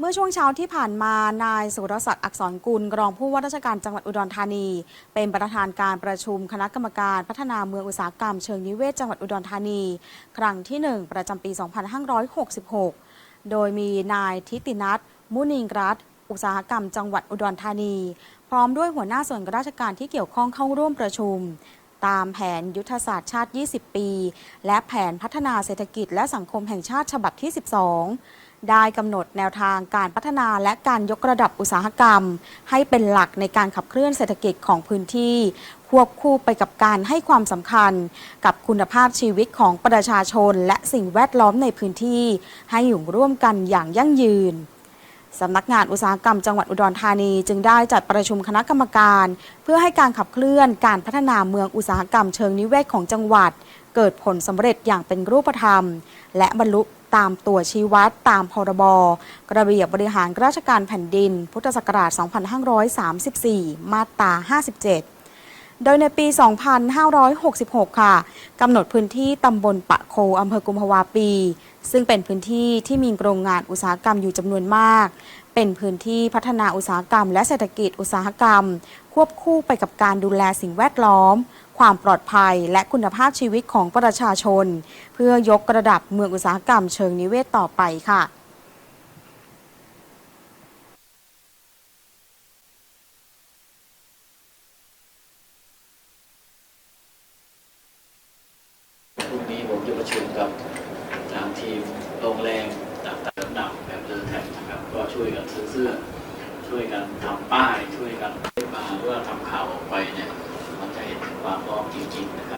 เมื่อช่วงเช้าที่ผ่านมานายสุรศักดิ์อักษรกุลรองผู้ว่าราชการจังหวัดอุดรธานี เป็นประธานการประชุมคณะกรรมการพัฒนาเมืองอุตสาหกรรมเชิงนิเวศจังหวัดอุดรธานี ครั้งที่ 1 ประจำปี 2566 โดยมีนายทิตินัทมุนิงรัตอุตสาหกรรมจังหวัดอุดรธานี พร้อมด้วยหัวหน้าส่วนราชการที่เกี่ยวข้องเข้าร่วมประชุมตามแผนยุทธศาสตร์ชาติ 20 ปี และแผนพัฒนาเศรษฐกิจและสังคมแห่งชาติฉบับที่ 12 ได้กำหนดแนวทางการพัฒนาและการยกระดับอุตสาหกรรม ให้เป็นหลักในการขับเคลื่อนเศรษฐกิจของพื้นที่ ควบคู่ไปกับการให้ความสำคัญ กับคุณภาพชีวิตของประชาชน และสิ่งแวดล้อมในพื้นที่ ให้อยู่ร่วมกันอย่างยั่งยืนสำนักงานอุตสาหกรรมจังหวัดอุดรธานีจึงได้จัดประชุมคณะกรรมการ เพื่อให้การขับเคลื่อนการพัฒนาเมืองอุตสาหกรรมเชิงนิเวศของจังหวัด เกิดผลสำเร็จอย่างเป็นรูปธรรม และบรรลุ ตามตัวชี้วัดตามพรบระเบียบบริหารราชการแผ่นดิน พุทธศักราช 2534 มาตรา 57โดยในปี 2566 ค่ะ กำหนดพื้นที่ตำบลปะโคอำเภอกุมภาวาปี ซึ่งเป็นพื้นที่ที่มีโรงงานอุตสาหกรรมอยู่จำนวนมาก เป็นพื้นที่พัฒนาอุตสาหกรรมและเศรษฐกิจอุตสาหกรรม ควบคู่ไปกับการดูแลสิ่งแวดล้อม ความปลอดภัย และคุณภาพชีวิตของประชาชน เพื่อยกระดับเมืองอุตสาหกรรมเชิงนิเวศต่อไปค่ะพรุ่งนี้ผมจะประชุมกับทางทีมโรงแรงต่างๆนำแบบเดินแทนนะครับ ก็ช่วยกันซื้อเสื้อ ช่วยกันทำป้าย ช่วยกัน จริงๆนะครับ